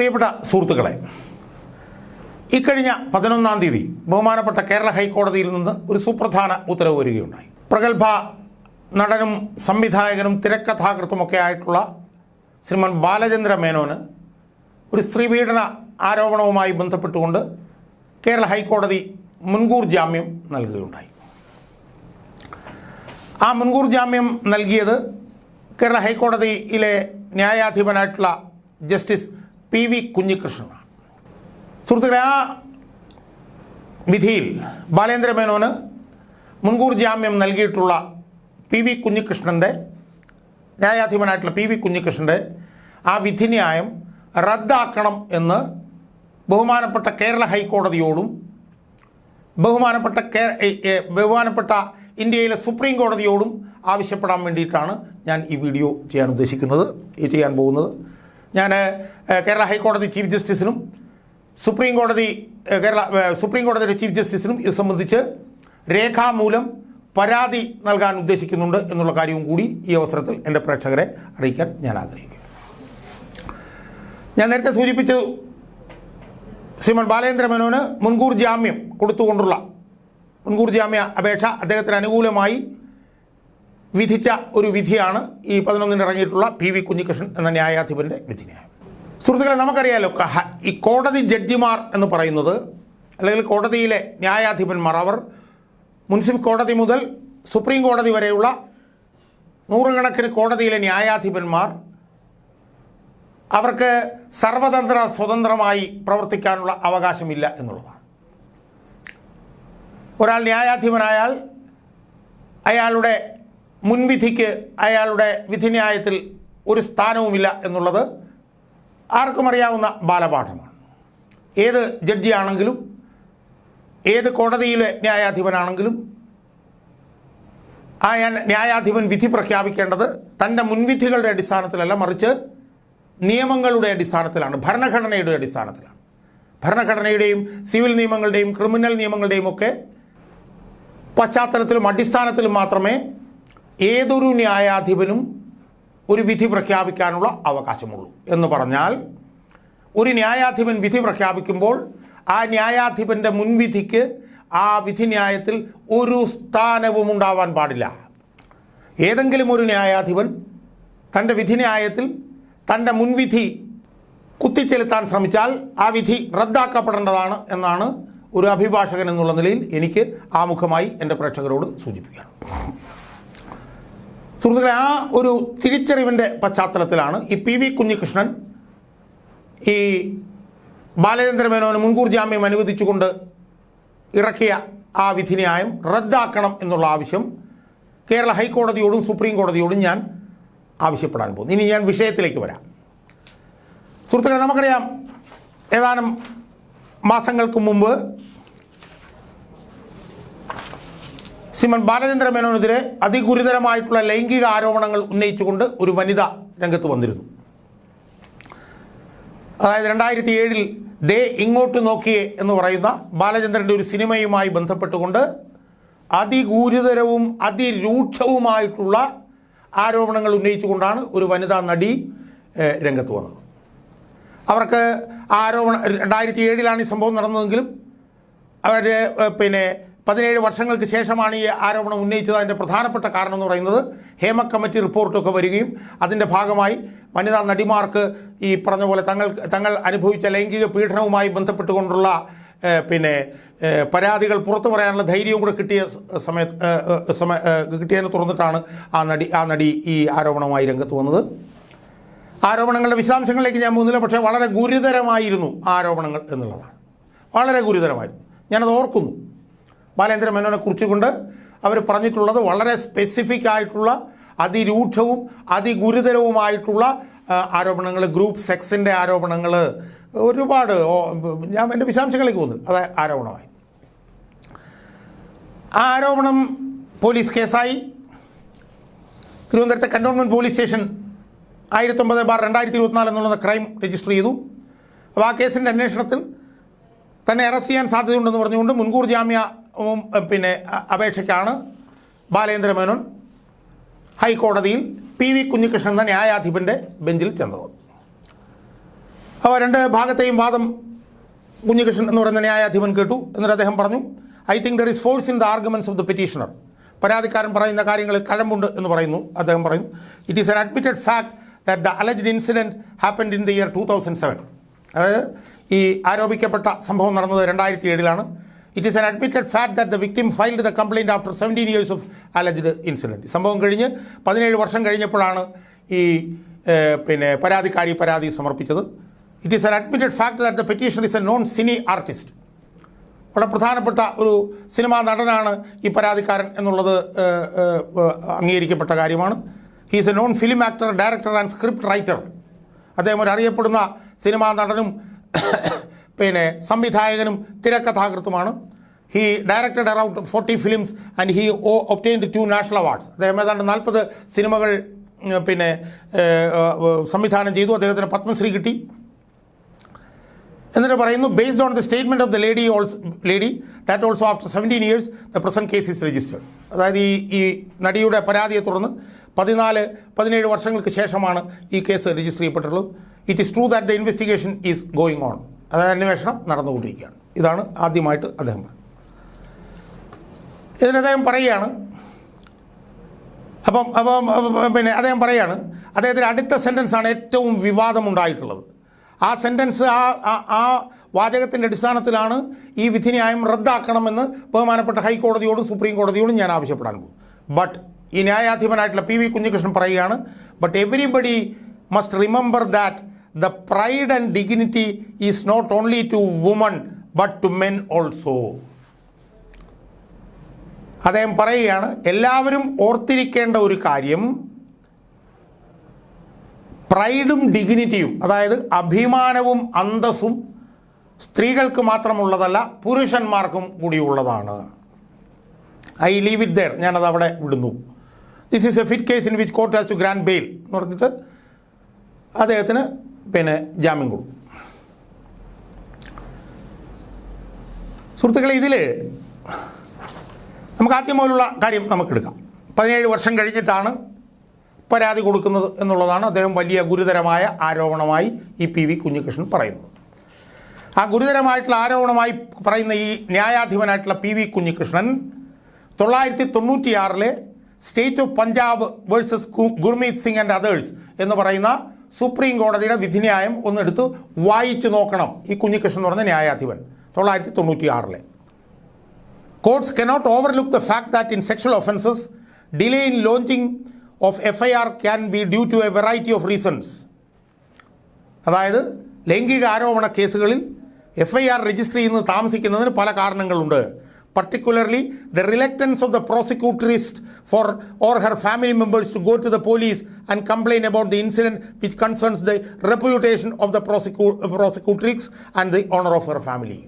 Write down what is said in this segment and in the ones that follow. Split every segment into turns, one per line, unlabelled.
പ്രിയപ്പെട്ട സുഹൃത്തുക്കളെ ഇക്കഴിഞ്ഞ പതിനൊന്നാം തീയതി ബഹുമാനപ്പെട്ട കേരള ഹൈക്കോടതിയിൽ നിന്ന് ഒരു സുപ്രധാന ഉത്തരവ് വരികയുണ്ടായി. പ്രഗത്ഭ നടനും സംവിധായകനും തിരക്കഥാകൃത്തുമൊക്കെ ആയിട്ടുള്ള ശ്രീമാൻ ബാലചന്ദ്ര മേനോന് ഒരു സ്ത്രീ സ്ത്രീപീഡന ആരോപണവുമായി ബന്ധപ്പെട്ടുകൊണ്ട് കേരള ഹൈക്കോടതി മുൻകൂർ ജാമ്യം നൽകുകയുണ്ടായി. ആ മുൻകൂർ ജാമ്യം നൽകിയത് കേരള ഹൈക്കോടതിയിലെ ന്യായാധിപനായിട്ടുള്ള ജസ്റ്റിസ് പി വി കുഞ്ഞികൃഷ്ണനാണ്. സുഹൃത്തുക്കളെ ആ വിധിയിൽ ബാലേന്ദ്ര മേനോന് മുൻകൂർ ജാമ്യം നൽകിയിട്ടുള്ള പി വി കുഞ്ഞികൃഷ്ണന്റെ ന്യായാധിപനായിട്ടുള്ള പി വി കുഞ്ഞികൃഷ്ണന്റെ ആ വിധിന്യായം റദ്ദാക്കണം എന്ന് ബഹുമാനപ്പെട്ട കേരള ഹൈക്കോടതിയോടും ബഹുമാനപ്പെട്ട കേ ബഹുമാനപ്പെട്ട ഇന്ത്യയിലെ സുപ്രീം കോടതിയോടും ആവശ്യപ്പെടാൻ വേണ്ടിയിട്ടാണ് ഞാൻ ഈ വീഡിയോ ചെയ്യാൻ ഉദ്ദേശിക്കുന്നത് ഈ ചെയ്യാൻ പോകുന്നത്. ഞാൻ കേരള ഹൈക്കോടതി ചീഫ് ജസ്റ്റിസിനും സുപ്രീം കോടതി കേരള സുപ്രീം കോടതിയുടെ ചീഫ് ജസ്റ്റിസിനും ഇത് സംബന്ധിച്ച് രേഖാമൂലം പരാതി നൽകാൻ ഉദ്ദേശിക്കുന്നുണ്ട് എന്നുള്ള കാര്യവും കൂടി ഈ അവസരത്തിൽ എന്റെ പ്രേക്ഷകരെ അറിയിക്കാൻ ഞാൻ ആഗ്രഹിക്കുന്നു. ഞാൻ നേരത്തെ സൂചിപ്പിച്ചത് ശ്രീമൻ ബാലേന്ദ്ര മേനോന് മുൻകൂർ ജാമ്യം കൊടുത്തുകൊണ്ടുള്ള മുൻകൂർ ജാമ്യ അപേക്ഷ അദ്ദേഹത്തിന് അനുകൂലമായി വിധിച്ച ഒരു വിധിയാണ് ഈ പതിനൊന്നിന് ഇറങ്ങിയിട്ടുള്ള പി വി കുഞ്ഞികൃഷ്ണൻ എന്ന ന്യായാധിപന്റെ വിധിന്യായം. സുഹൃത്തുക്കളെ നമുക്കറിയാലോ ഈ കോടതി ജഡ്ജിമാർ എന്ന് പറയുന്നത് അല്ലെങ്കിൽ കോടതിയിലെ ന്യായാധിപന്മാർ അവർ മുൻസിഫ് കോടതി മുതൽ സുപ്രീം കോടതി വരെയുള്ള നൂറുകണക്കിന് കോടതിയിലെ ന്യായാധിപന്മാർ അവർക്ക് സർവതന്ത്ര സ്വതന്ത്രമായി പ്രവർത്തിക്കാനുള്ള അവകാശമില്ല എന്നുള്ളതാണ്. ഒരാൾ ന്യായാധിപനായാൽ അയാളുടെ മുൻവിധിക്ക് അയാളുടെ വിധിന്യായത്തിൽ ഒരു സ്ഥാനവുമില്ല എന്നുള്ളത് ആർക്കും അറിയാവുന്ന ബാലപാഠമാണ്. ഏത് ജഡ്ജിയാണെങ്കിലും ഏത് കോടതിയിലെ ന്യായാധിപനാണെങ്കിലും ആ ന്യായാധിപൻ വിധി പ്രഖ്യാപിക്കേണ്ടത് തന്റെ മുൻവിധികളുടെ അടിസ്ഥാനത്തിലല്ല മറിച്ച് നിയമങ്ങളുടെ അടിസ്ഥാനത്തിലാണ് ഭരണഘടനയുടെ അടിസ്ഥാനത്തിലാണ്. ഭരണഘടനയുടെയും സിവിൽ നിയമങ്ങളുടെയും ക്രിമിനൽ നിയമങ്ങളുടെയും ഒക്കെ പശ്ചാത്തലത്തിലും അടിസ്ഥാനത്തിലും മാത്രമേ ഏതൊരു ന്യായാധിപനും ഒരു വിധി പ്രഖ്യാപിക്കാനുള്ള അവകാശമുള്ളൂ. എന്ന് പറഞ്ഞാൽ ഒരു ന്യായാധിപൻ വിധി പ്രഖ്യാപിക്കുമ്പോൾ ആ ന്യായാധിപന്റെ മുൻവിധിക്ക് ആ വിധിന്യായത്തിൽ ഒരു സ്ഥാനവും ഉണ്ടാവാൻ പാടില്ല. ഏതെങ്കിലും ഒരു ന്യായാധിപൻ തന്റെ വിധിന്യായത്തിൽ തന്റെ മുൻവിധി കുത്തിച്ചെലുത്താൻ ശ്രമിച്ചാൽ ആ വിധി റദ്ദാക്കപ്പെടേണ്ടതാണ് എന്നാണ് ഒരു അഭിഭാഷകൻ എന്നുള്ള നിലയിൽ എനിക്ക് ആമുഖമായി എന്റെ പ്രേക്ഷകരോട് സൂചിപ്പിക്കണം സുഹൃത്തുക്കളെ ആ ഒരു തിരിച്ചറിവിന്റെ പശ്ചാത്തലത്തിലാണ് ഈ പി വി കുഞ്ഞികൃഷ്ണൻ ഈ ബാലചന്ദ്ര മേനോന് മുൻകൂർ ജാമ്യം അനുവദിച്ചുകൊണ്ട് ഇറക്കിയ ആ വിധിന്യായം റദ്ദാക്കണം എന്നുള്ള ആവശ്യം കേരള ഹൈക്കോടതിയോടും സുപ്രീം കോടതിയോടും ഞാൻ ആവശ്യപ്പെടാൻ പോകുന്നു. ഇനി ഞാൻ വിഷയത്തിലേക്ക് വരാം. സുഹൃത്തുക്കളെ നമുക്കറിയാം ഏതാനും മാസങ്ങൾക്ക് മുമ്പ് ശ്രീമൻ ബാലചന്ദ്ര മേനോനെതിരെ അതിഗുരുതരമായിട്ടുള്ള ലൈംഗിക ആരോപണങ്ങൾ ഉന്നയിച്ചുകൊണ്ട് ഒരു വനിത രംഗത്ത് വന്നിരുന്നു. അതായത് രണ്ടായിരത്തി ഏഴിൽ ദേ ഇങ്ങോട്ട് നോക്കിയേ എന്ന് പറയുന്ന ബാലചന്ദ്രന്റെ ഒരു സിനിമയുമായി ബന്ധപ്പെട്ടുകൊണ്ട് അതിഗുരുതരവും അതിരൂക്ഷവുമായിട്ടുള്ള ആരോപണങ്ങൾ ഉന്നയിച്ചുകൊണ്ടാണ് ഒരു വനിതാ നടി രംഗത്ത് വന്നത്. അവർക്ക് ആരോപണം രണ്ടായിരത്തി ഏഴിലാണ് ഈ സംഭവം നടന്നതെങ്കിലും അവർ പിന്നെ പതിനേഴ് വർഷങ്ങൾക്ക് ശേഷമാണ് ഈ ആരോപണം ഉന്നയിച്ചത്. അതിന്റെ പ്രധാനപ്പെട്ട കാരണം എന്ന് പറയുന്നത് ഹേമ കമ്മിറ്റി റിപ്പോർട്ടൊക്കെ വരികയും അതിന്റെ ഭാഗമായി വനിതാ നടിമാർക്ക് ഈ പറഞ്ഞ പോലെ തങ്ങൾ തങ്ങൾ അനുഭവിച്ച ലൈംഗിക പീഡനവുമായി ബന്ധപ്പെട്ടുകൊണ്ടുള്ള പിന്നെ പരാതികൾ പുറത്തു പറയാനുള്ള ധൈര്യവും കൂടെ കിട്ടിയ സമയത്ത് സമയ കിട്ടിയതിനെ തുറന്നിട്ടാണ് ആ നടി ആ നടി ഈ ആരോപണവുമായി രംഗത്ത് വന്നത്. ആരോപണങ്ങളുടെ വിശദാംശങ്ങളിലേക്ക് ഞാൻ പോകുന്നില്ല. പക്ഷേ വളരെ ഗുരുതരമായിരുന്നു ആരോപണങ്ങൾ എന്നുള്ളതാണ്. വളരെ ഗുരുതരമായിരുന്നു. ഞാനത് ഓർക്കുന്നു. ബാലേന്ദ്ര മേനോനെ കുറിച്ചുകൊണ്ട് അവർ പറഞ്ഞിട്ടുള്ളത് വളരെ സ്പെസിഫിക് ആയിട്ടുള്ള അതിരൂക്ഷവും അതിഗുരുതരവുമായിട്ടുള്ള ആരോപണങ്ങൾ ഗ്രൂപ്പ് സെക്സിന്റെ ആരോപണങ്ങൾ ഒരുപാട് ഞാൻ എന്റെ വിശദാംശങ്ങളിലേക്ക് പോകുന്നു. അത് ആരോപണമായി. ആ ആരോപണം പോലീസ് കേസായി. തിരുവനന്തപുരത്തെ കന്റോൺമെന്റ് പോലീസ് സ്റ്റേഷൻ ആയിരത്തൊമ്പത് ബാർ രണ്ടായിരത്തി ഇരുപത്തിനാല് എന്നുള്ള ക്രൈം രജിസ്റ്റർ ചെയ്തു. അപ്പോൾ ആ കേസിന്റെ അന്വേഷണത്തിൽ തന്നെ അറസ്റ്റ് ചെയ്യാൻ സാധ്യതയുണ്ടെന്ന് പറഞ്ഞുകൊണ്ട് മുൻകൂർ ജാമ്യവും ഏഹ്, പിന്നെ അപേക്ഷയ്ക്കാണ് ബാലേന്ദ്ര മേനോൻ ഹൈക്കോടതിയിൽ പി വി കുഞ്ഞികൃഷ്ണൻ എന്ന ന്യായാധിപന്റെ ബെഞ്ചിൽ ചെന്നത്. അപ്പോൾ രണ്ട് ഭാഗത്തെയും വാദം കുഞ്ഞികൃഷ്ണൻ എന്ന് പറയുന്ന ന്യായാധിപൻ കേട്ടു എന്നിട്ട് അദ്ദേഹം പറഞ്ഞു. I think there is force in the arguments of the petitioner. പരാതിക്കാരൻ പറയുന്ന കാര്യങ്ങളിൽ കഴമ്പുണ്ട് എന്ന് പറയുന്നു അദ്ദേഹം പറയുന്നു. It is an admitted fact that the alleged incident happened in the year two thousand seven. അതായത് ഈ ആരോപിക്കപ്പെട്ട സംഭവം നടന്നത് രണ്ടായിരത്തി ഏഴിലാണ്. It is an admitted fact that the victim filed the complaint after seventeen years of alleged incident സംഭവം കഴിഞ്ഞ് പതിനേഴ് വർഷം കഴിഞ്ഞപ്പോഴാണ് ഈ പിന്നെ പരാതിക്കാരി പരാതി സമർപ്പിച്ചത്. It is an admitted fact that the petition is a non cine artist വളരെ പ്രധാനപ്പെട്ട ഒരു സിനിമാ നടനാണ് ഈ പരാതിക്കാരൻ എന്നുള്ളത് അംഗീകരിക്കപ്പെട്ട കാര്യമാണ്. He's a non film actor director and script writer അദ്ദേഹം ഒരു അറിയപ്പെടുന്ന സിനിമാ നടനും പിന്നെ സംവിധായകനും തിരക്കഥാകൃത്തുമാണ്. He directed around forty films and he uh obtained two national awards അദ്ദേഹം ഏതാണ്ട് നാൽപ്പത് സിനിമകൾ പിന്നെ സംവിധാനം ചെയ്തു. അദ്ദേഹത്തിന് പത്മശ്രീ കിട്ടി. എന്നിട്ട് പറയുന്നു based on the statement of the lady also lady that also after seventeen years the present case is registered അതായത് ഈ ഈ നടിയുടെ പരാതിയെ തുടർന്ന് പതിനാല് പതിനേഴ് വർഷങ്ങൾക്ക് ശേഷമാണ് ഈ case register ചെയ്യപ്പെട്ടുള്ളത് it is true that the investigation is going on അതായത് അന്വേഷണം നടന്നുകൊണ്ടിരിക്കുകയാണ്. ഇതാണ് ആദ്യമായിട്ട് അദ്ദേഹം പറഞ്ഞത്. ഇതിന് അദ്ദേഹം പറയുകയാണ് അപ്പം അപ്പം പിന്നെ അദ്ദേഹം പറയാണ് അദ്ദേഹത്തിന്റെ അടുത്ത സെന്റൻസാണ് ഏറ്റവും വിവാദമുണ്ടായിട്ടുള്ളത്. ആ സെന്റൻസ് ആ- ആ വാചകത്തിന്റെ അടിസ്ഥാനത്തിലാണ് ഈ വിധിന്യായം റദ്ദാക്കണമെന്ന് ബഹുമാനപ്പെട്ട ഹൈക്കോടതിയോടും സുപ്രീം കോടതിയോടും ഞാൻ ആവശ്യപ്പെടാൻ പോകും. ബട്ട് ഈ ന്യായാധിപനായിട്ടുള്ള പി വി കുഞ്ഞികൃഷ്ണൻ പറയുകയാണ് but everybody must remember that the pride and dignity is not only to woman but to men also അദ്ദേഹം പറയുകയാണ് എല്ലാവരും ഓർത്തിരിക്കേണ്ട ഒരു കാര്യം പ്രൈഡും ഡിഗ്നിറ്റിയും അതായത് അഭിമാനവും അന്തസ്സും സ്ത്രീകൾക്ക് മാത്രമുള്ളതല്ല പുരുഷന്മാർക്കും കൂടിയുള്ളതാണ്. ഐ ലീവ് ഇറ്റ് ദർ ഞാനത് അവിടെ വിടുന്നു. This is a fit case in which court has to grant bail എന്ന് പറഞ്ഞിട്ട് അദ്ദേഹത്തിന് പിന്നെ ജാമ്യം കൊടുക്കും. സുഹൃത്തുക്കളെ ഇതിൽ നമുക്ക് ആദ്യം മുതലുള്ള കാര്യം നമുക്കെടുക്കാം. പതിനേഴ് വർഷം കഴിഞ്ഞിട്ടാണ് പരാതി കൊടുക്കുന്നത് എന്നുള്ളതാണ് അദ്ദേഹം വലിയ ഗുരുതരമായ ആരോപണമായി ഈ പി വി കുഞ്ഞികൃഷ്ണൻ പറയുന്നത്. ആ ഗുരുതരമായിട്ടുള്ള ആരോപണമായി പറയുന്ന ഈ ന്യായാധിപനായിട്ടുള്ള പി വി കുഞ്ഞികൃഷ്ണൻ തൊള്ളായിരത്തി തൊണ്ണൂറ്റിയാറിലെ state of Punjab versus Gurmeet Singh and others എന്ന് പറയുന്ന സുപ്രീം കോടതിയുടെ വിധിന്യായം ഒന്നെടുത്ത് വായിച്ചു നോക്കണം. ഈ കുഞ്ഞികൃഷ്ണൻ എന്ന് പറഞ്ഞ ന്യായാധിപൻ. തൊള്ളായിരത്തി തൊണ്ണൂറ്റി ആറിലെ courts cannot overlook the fact that in sexual offences delay in launching of F I R can be due to a variety of reasons അതായത് ലൈംഗിക ആരോപണ കേസുകളിൽ എഫ് ഐ ആർ രജിസ്റ്റർ ചെയ്യുന്നത് താമസിക്കുന്നതിന് പല കാരണങ്ങളുണ്ട്. The reluctance of the prosecutrix for or her family members to go to the police and complain about the incident which concerns the reputation of the prosecu prosecutrix and the honour of her family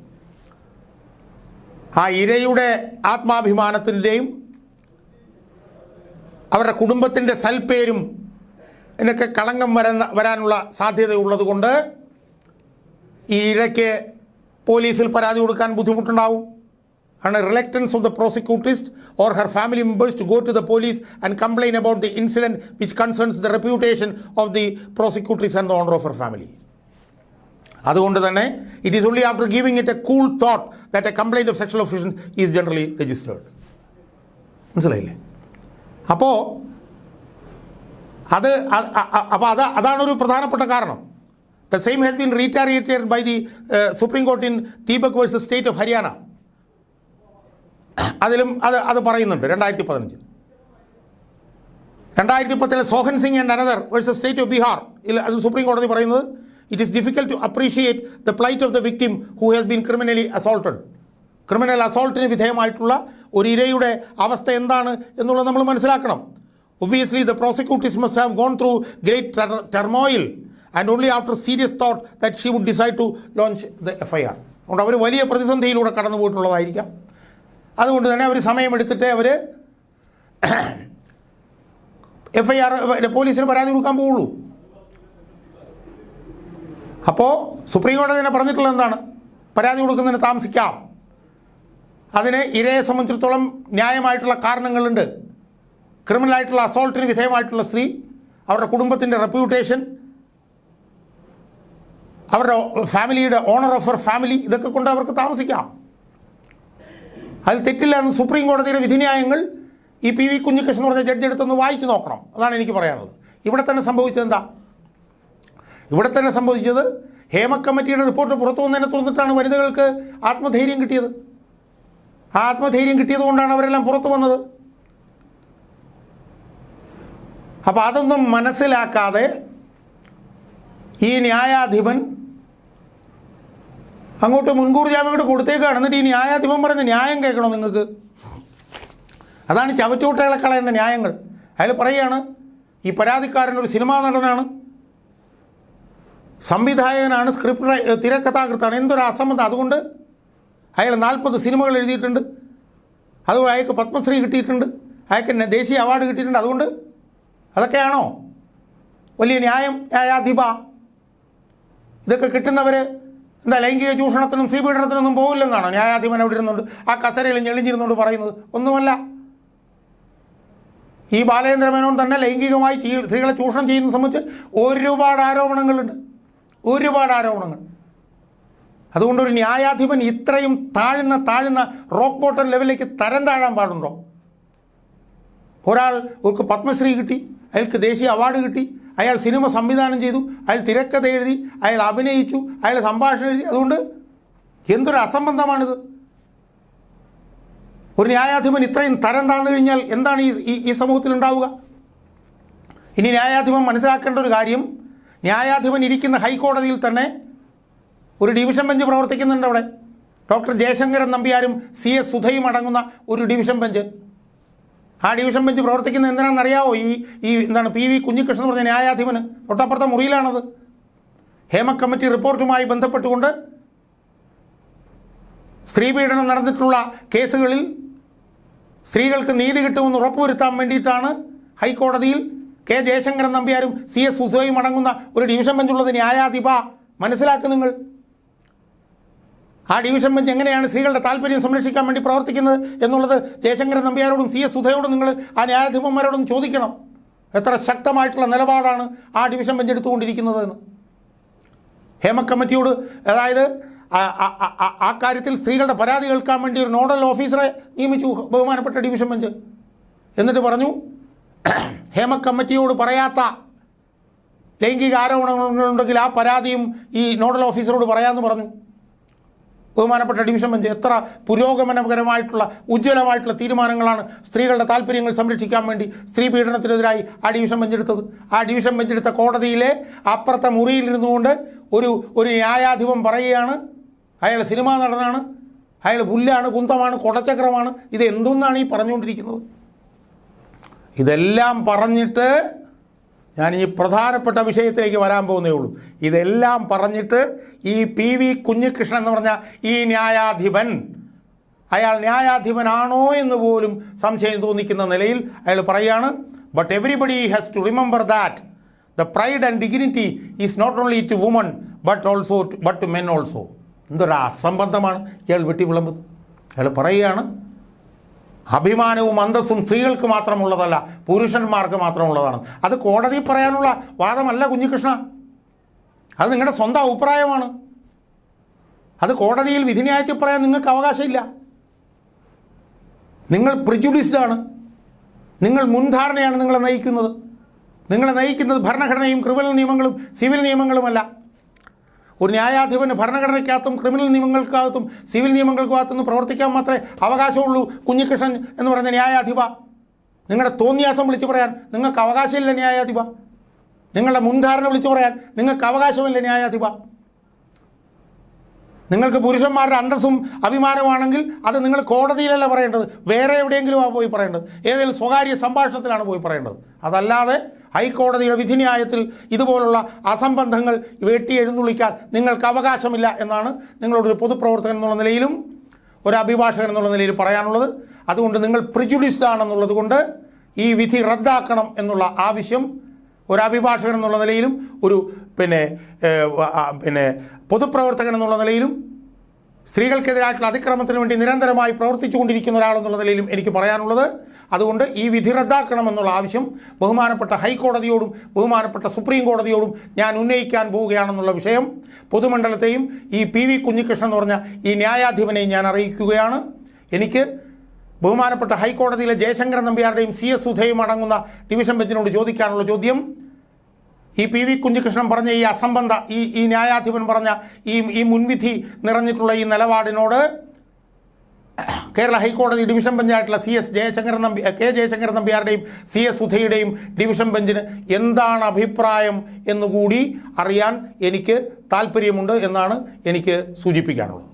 ആ ഇരയുടെ ആത്മാഭിമാനത്തിന്റെയും അവരുടെ കുടുംബത്തിന്റെ സൽപ്പേരും ഇതിനൊക്കെ കളങ്കം വരുന്ന വരാനുള്ള സാധ്യതയുള്ളത് കൊണ്ട് ഈ ഇരയ്ക്ക് പോലീസിൽ പരാതി കൊടുക്കാൻ ബുദ്ധിമുട്ടുണ്ടാവും. ആണ് reluctance of the prosecutrix or her family members to go to the police and complain about the incident which concerns the reputation of the prosecutrix and the honour of her family അതുകൊണ്ട് തന്നെ it is only after giving it a cool thought that a complaint of sexual ഒഫീഷൻ is generally registered മനസ്സിലായില്ലേ? അപ്പോൾ അത് അപ്പോൾ അത് അതാണൊരു പ്രധാനപ്പെട്ട കാരണം. The same has been reiterated by the supreme court in Deepak versus state of Haryana അതിലും അത് അത് പറയുന്നുണ്ട്. രണ്ടായിരത്തി പതിനഞ്ചിൽ രണ്ടായിരത്തി പത്തിലെ Sohan Singh and another versus state of Bihar. അത് സുപ്രീം കോടതി പറയുന്നത് it is difficult to appreciate the plight of the victim who has been criminally assaulted criminal അസോൾട്ടിന് വിധേയമായിട്ടുള്ള ഒരു ഇരയുടെ അവസ്ഥ എന്താണ് എന്നുള്ളത് നമ്മൾ മനസ്സിലാക്കണം. Obviously the prosecutrix must have gone through great turmoil and only after serious thought that she would decide to launch the F I R അതുകൊണ്ട് അവർ വലിയ പ്രതിസന്ധിയിലൂടെ കടന്നു പോയിട്ടുള്ളതായിരിക്കാം അതുകൊണ്ട് തന്നെ അവർ സമയമെടുത്തിട്ട് അവർ എഫ് ഐ ആർ പോലീസിന് പരാതി കൊടുക്കാൻ പോവുള്ളൂ. അപ്പോൾ സുപ്രീം കോടതി തന്നെ പറഞ്ഞിട്ടുള്ളത് എന്താണ്? പരാതി കൊടുക്കുന്നതിന് താമസിക്കാം. അതിന് ഇരയെ സംബന്ധിച്ചിടത്തോളം ന്യായമായിട്ടുള്ള കാരണങ്ങളുണ്ട്. ക്രിമിനലായിട്ടുള്ള അസോൾട്ടിന് വിധേയമായിട്ടുള്ള സ്ത്രീ അവരുടെ കുടുംബത്തിന്റെ റെപ്യൂട്ടേഷൻ അവരുടെ ഫാമിലിയുടെ ഓണർ ഓഫ് ഫാമിലി ഇതൊക്കെ കൊണ്ട് അവർക്ക് താമസിക്കാം. അതിൽ തെറ്റില്ലായിരുന്നു സുപ്രീം കോടതിയുടെ വിധിന്യായങ്ങൾ ഈ പി വി കുഞ്ഞികൃഷ്ണൻ പറഞ്ഞ ജഡ്ജി എടുത്തൊന്ന് വായിച്ചു നോക്കണം. അതാണ് എനിക്ക് പറയാനുള്ളത്. ഇവിടെ തന്നെ സംഭവിച്ചത് എന്താ? ഇവിടെ തന്നെ സംഭവിച്ചത് ഹേമ കമ്മിറ്റിയുടെ റിപ്പോർട്ട് പുറത്തു വന്നതിനെ തുറന്നിട്ടാണ് വനിതകൾക്ക് ആത്മധൈര്യം കിട്ടിയത്. ആ ആത്മധൈര്യം കിട്ടിയത് കൊണ്ടാണ് അവരെല്ലാം പുറത്തു വന്നത്. അപ്പോൾ അതൊന്നും മനസ്സിലാക്കാതെ ഈ ന്യായാധിപൻ അങ്ങോട്ട് മുൻകൂർ ജാമ്യം ഇവിടെ കൊടുത്തേക്കാണ് എന്നിട്ട് ഈ ന്യായാധിപൻ പറയുന്ന ന്യായം കേൾക്കണോ നിങ്ങൾക്ക്? അതാണ് ചവറ്റുകുട്ടകളെ കളയേണ്ട ന്യായങ്ങൾ. അയാൾ പറയുകയാണ് ഈ പരാതിക്കാരൻ ഒരു സിനിമാ നടനാണ്. സംവിധായകനാണ് സ്ക്രിപ്റ്റ് തിരക്കഥാകൃത്താണ്. എന്തൊരു അസംബന്ധം. അതുകൊണ്ട് അയാൾ നാൽപ്പത് സിനിമകൾ എഴുതിയിട്ടുണ്ട്. അതുപോലെ അയാൾക്ക് പത്മശ്രീ കിട്ടിയിട്ടുണ്ട്. അയാൾക്ക് ദേശീയ അവാർഡ് കിട്ടിയിട്ടുണ്ട്. അതുകൊണ്ട് അതൊക്കെയാണോ? വലിയ ന്യായം ന്യായാധിപ. ഇതൊക്കെ കിട്ടുന്നവർ എന്താ ലൈംഗിക ചൂഷണത്തിനും ശ്രീപീഡനത്തിനൊന്നും പോകില്ലെന്നാണോ ന്യായാധിപൻ അവിടെ ഇരുന്നുകൊണ്ട് ആ കസരയിൽ ഞെളിഞ്ഞിരുന്നുകൊണ്ട് പറയുന്നത് ഒന്നുമല്ല. ഈ ബാലേന്ദ്ര മേനോൻ തന്നെ ലൈംഗികമായി സ്ത്രീകളെ ചൂഷണം ചെയ്യുന്നത് സംബന്ധിച്ച് ഒരുപാട് ആരോപണങ്ങളുണ്ട്. ഒരുപാട് ആരോപണങ്ങൾ. അതുകൊണ്ട് ഒരു ന്യായാധിപൻ ഇത്രയും താഴ്ന്ന താഴ്ന്ന റോക്ക് ബോട്ടം ലെവലിലേക്ക് തരം താഴാൻ പാടുണ്ടോ? ഒരാൾ ഒരു പത്മശ്രീ കിട്ടി അയാൾക്ക് ദേശീയ അവാർഡ് കിട്ടി അയാൾ സിനിമ സംവിധാനം ചെയ്തു അയാൾ തിരക്കഥ എഴുതി അയാൾ അഭിനയിച്ചു അയാൾ സംഭാഷണം എഴുതി. അതുകൊണ്ട് എന്തൊരു അസംബന്ധമാണിത്? ഒരു ന്യായാധിപൻ ഇത്രയും തരം താഴ്ന്നു കഴിഞ്ഞാൽ എന്താണ് ഈ- ഈ സമൂഹത്തിൽ ഉണ്ടാവുക? ഇനി ന്യായാധിപൻ മനസ്സിലാക്കേണ്ട ഒരു കാര്യം ന്യായാധിപൻ ഇരിക്കുന്ന ഹൈക്കോടതിയിൽ തന്നെ ഒരു ഡിവിഷൻ ബെഞ്ച് പ്രവർത്തിക്കുന്നുണ്ട് അവിടെ. ഡോക്ടർ ജയശങ്കരൻ നമ്പ്യാരും സി എസ് സുധയും അടങ്ങുന്ന ഒരു ഡിവിഷൻ ബെഞ്ച്. ആ ഡിവിഷൻ ബെഞ്ച് പ്രവർത്തിക്കുന്നത് എന്തിനാണെന്നറിയാവോ? ഈ ഈ എന്താണ് പി വി കുഞ്ഞികൃഷ്ണൻ എന്ന് പറഞ്ഞ ന്യായാധിപന് തൊട്ടപ്പുറത്തെ മുറിയിലാണത്. ഹേമ കമ്മിറ്റി റിപ്പോർട്ടുമായി ബന്ധപ്പെട്ടുകൊണ്ട് സ്ത്രീപീഡനം നടന്നിട്ടുള്ള കേസുകളിൽ സ്ത്രീകൾക്ക് നീതി കിട്ടുമെന്ന് ഉറപ്പുവരുത്താൻ വേണ്ടിയിട്ടാണ് ഹൈക്കോടതിയിൽ കെ ജയശങ്കരൻ നമ്പ്യാരും സി എസ് സുധയും അടങ്ങുന്ന ഒരു ഡിവിഷൻ ബെഞ്ചുള്ളത് ന്യായാധിപ. മനസ്സിലാക്കുന്നു നിങ്ങൾ. ആ ഡിവിഷൻ ബെഞ്ച് എങ്ങനെയാണ് സ്ത്രീകളുടെ താല്പര്യം സംരക്ഷിക്കാൻ വേണ്ടി പ്രവർത്തിക്കുന്നത് എന്നുള്ളത് ജയശങ്കരൻ നമ്പ്യാരോടും സി എസ് സുധയോടും നിങ്ങൾ ആ ന്യായാധിപന്മാരോടും ചോദിക്കണം. എത്ര ശക്തമായിട്ടുള്ള നിലപാടാണ് ആ ഡിവിഷൻ ബെഞ്ച് എടുത്തുകൊണ്ടിരിക്കുന്നത് എന്ന് ഹേമ കമ്മിറ്റിയോട് അതായത് ആ കാര്യത്തിൽ സ്ത്രീകളുടെ പരാതി കേൾക്കാൻ വേണ്ടി ഒരു നോഡൽ ഓഫീസറെ നിയമിച്ചു ബഹുമാനപ്പെട്ട ഡിവിഷൻ ബെഞ്ച്. എന്നിട്ട് പറഞ്ഞു ഹേമ കമ്മിറ്റിയോട് പറയാത്ത ലൈംഗിക ആരോപണങ്ങളുണ്ടെങ്കിൽ ആ പരാതിയും ഈ നോഡൽ ഓഫീസറോട് പറയാമെന്ന് പറഞ്ഞു. ബഹുമാനപ്പെട്ട ഡിവിഷൻ ബെഞ്ച് എത്ര പുരോഗമനപരമായിട്ടുള്ള ഉജ്ജ്വലമായിട്ടുള്ള തീരുമാനങ്ങളാണ് സ്ത്രീകളുടെ താല്പര്യങ്ങൾ സംരക്ഷിക്കാൻ വേണ്ടി സ്ത്രീ പീഡനത്തിനെതിരായി ആ ഡിവിഷൻ ബെഞ്ച് എടുത്തത്. ആ ഡിവിഷൻ ബെഞ്ച് എടുത്ത കോടതിയിലെ അപ്പുറത്തെ മുറിയിലിരുന്നുകൊണ്ട് ഒരു ഒരു ന്യായാധിപം പറയുകയാണ് അയാൾ സിനിമാ നടനാണ് അയാൾ പുല്ലാണ് കുന്തമാണ് കൊടച്ചക്രമാണ് ഇത് എന്തൊന്നാണ് ഈ പറഞ്ഞുകൊണ്ടിരിക്കുന്നത്? ഇതെല്ലാം പറഞ്ഞിട്ട് ഞാൻ ഈ പ്രധാനപ്പെട്ട വിഷയത്തിലേക്ക് വരാൻ പോകുന്നേ ഉള്ളൂ. ഇതെല്ലാം പറഞ്ഞിട്ട് ഈ പി വി കുഞ്ഞികൃഷ്ണൻ എന്ന് പറഞ്ഞ ഈ ന്യായാധിപൻ അയാൾ ന്യായാധിപനാണോ എന്ന് പോലും സംശയം തോന്നിക്കുന്ന നിലയിൽ അയാൾ പറയുകയാണ് but everybody has to remember that the pride and dignity is not only to woman but also but to men also എന്തൊരു അസംബന്ധമാണ് ഇയാൾ വെട്ടി വിളമ്പുന്നത് അയാൾ പറയുകയാണ് അഭിമാനവും അന്തസ്സും സ്ത്രീകൾക്ക് മാത്രമുള്ളതല്ല പുരുഷന്മാർക്ക് മാത്രമുള്ളതാണ്. അത് കോടതി പറയാനുള്ള വാദമല്ല കുഞ്ഞികൃഷ്ണ. അത് നിങ്ങളുടെ സ്വന്തം അഭിപ്രായമാണ്. അത് കോടതിയിൽ വിധിന്യായത്തിൽ പറയാൻ നിങ്ങൾക്ക് അവകാശമില്ല. നിങ്ങൾ പ്രിജുഡിസ്ഡാണ് നിങ്ങൾ മുൻധാരണയാണ് നിങ്ങളെ നയിക്കുന്നത്. നിങ്ങളെ നയിക്കുന്നത് ഭരണഘടനയും ക്രിമിനൽ നിയമങ്ങളും സിവിൽ നിയമങ്ങളുമല്ല. ഒരു ന്യായാധിപന് ഭരണഘടനയ്ക്കകത്തും ക്രിമിനൽ നിയമങ്ങൾക്കകത്തും സിവിൽ നിയമങ്ങൾക്കകത്തും പ്രവർത്തിക്കാൻ മാത്രമേ അവകാശമുള്ളൂ കുഞ്ഞികൃഷ്ണൻ എന്ന് പറഞ്ഞ ന്യായാധിപ. നിങ്ങളുടെ തോന്നിയാസം വിളിച്ചു പറയാൻ നിങ്ങൾക്ക് അവകാശമില്ല ന്യായാധിപ. നിങ്ങളുടെ മുൻധാരണ വിളിച്ചു പറയാൻ നിങ്ങൾക്ക് അവകാശമില്ല ന്യായാധിപ. നിങ്ങൾക്ക് പുരുഷന്മാരുടെ അന്തസ്സും അഭിമാനമാണെങ്കിൽ അത് നിങ്ങൾ കോടതിയിലല്ല പറയേണ്ടത് വേറെ എവിടെയെങ്കിലും പോയി പറയേണ്ടത്. ഏതെങ്കിലും സ്വകാര്യ സംഭാഷണത്തിലാണ് പോയി പറയേണ്ടത്. അതല്ലാതെ ഹൈക്കോടതിയുടെ വിധിന്യായത്തിൽ ഇതുപോലുള്ള അസംബന്ധങ്ങൾ വെട്ടി എഴുന്നള്ളിക്കാൻ നിങ്ങൾക്ക് അവകാശമില്ല എന്നാണ് നിങ്ങളോടൊരു പൊതുപ്രവർത്തകൻ എന്നുള്ള നിലയിലും ഒരു അഭിഭാഷകൻ എന്നുള്ള നിലയിൽ പറയാനുള്ളത്. അതുകൊണ്ട് നിങ്ങൾ പ്രിജുഡിസ്ഡ് ആണെന്നുള്ളത് കൊണ്ട് ഈ വിധി റദ്ദാക്കണം എന്നുള്ള ആവശ്യം ഒരു അഭിഭാഷകൻ എന്നുള്ള നിലയിലും ഒരു പിന്നെ പിന്നെ പൊതുപ്രവർത്തകൻ എന്നുള്ള നിലയിലും സ്ത്രീകൾക്കെതിരായിട്ടുള്ള അതിക്രമത്തിന് വേണ്ടി നിരന്തരമായി പ്രവർത്തിച്ചുകൊണ്ടിരിക്കുന്ന ഒരാളെന്നുള്ള നിലയിലും എനിക്ക് പറയാനുള്ളത്. അതുകൊണ്ട് ഈ വിധി റദ്ദാക്കണമെന്നുള്ള ആവശ്യം ബഹുമാനപ്പെട്ട ഹൈക്കോടതിയോടും ബഹുമാനപ്പെട്ട സുപ്രീം കോടതിയോടും ഞാൻ ഉന്നയിക്കാൻ പോവുകയാണെന്നുള്ള വിഷയം പൊതുമണ്ഡലത്തെയും ഈ പി വി കുഞ്ഞികൃഷ്ണൻ എന്ന് പറഞ്ഞ ഈ ന്യായാധിപനെയും ഞാൻ അറിയിക്കുകയാണ്. എനിക്ക് ബഹുമാനപ്പെട്ട ഹൈക്കോടതിയിലെ ജയശങ്കരൻ നമ്പ്യാരുടെയും സി എസ് സുധയും അടങ്ങുന്ന ഡിവിഷൻ ബെഞ്ചിനോട് ചോദിക്കാനുള്ള ചോദ്യം. ഈ പി വി കുഞ്ഞികൃഷ്ണൻ പറഞ്ഞ ഈ അസംബന്ധ ഈ ഈ ന്യായാധിപൻ പറഞ്ഞ ഈ ഈ മുൻവിധി നിറഞ്ഞിട്ടുള്ള ഈ നിലപാടിനോട് കേരള ഹൈക്കോടതി division ബെഞ്ചായിട്ടുള്ള C S Jayasankaran Nambi K Jayasankaran നമ്പ്യാരുടെയും C S സുധയുടെയും ഡിവിഷൻ ബെഞ്ചിന് എന്താണ് അഭിപ്രായം എന്നുകൂടി അറിയാൻ എനിക്ക് താല്പര്യമുണ്ട് എന്നാണ് എനിക്ക് സൂചിപ്പിക്കാനുള്ളത്.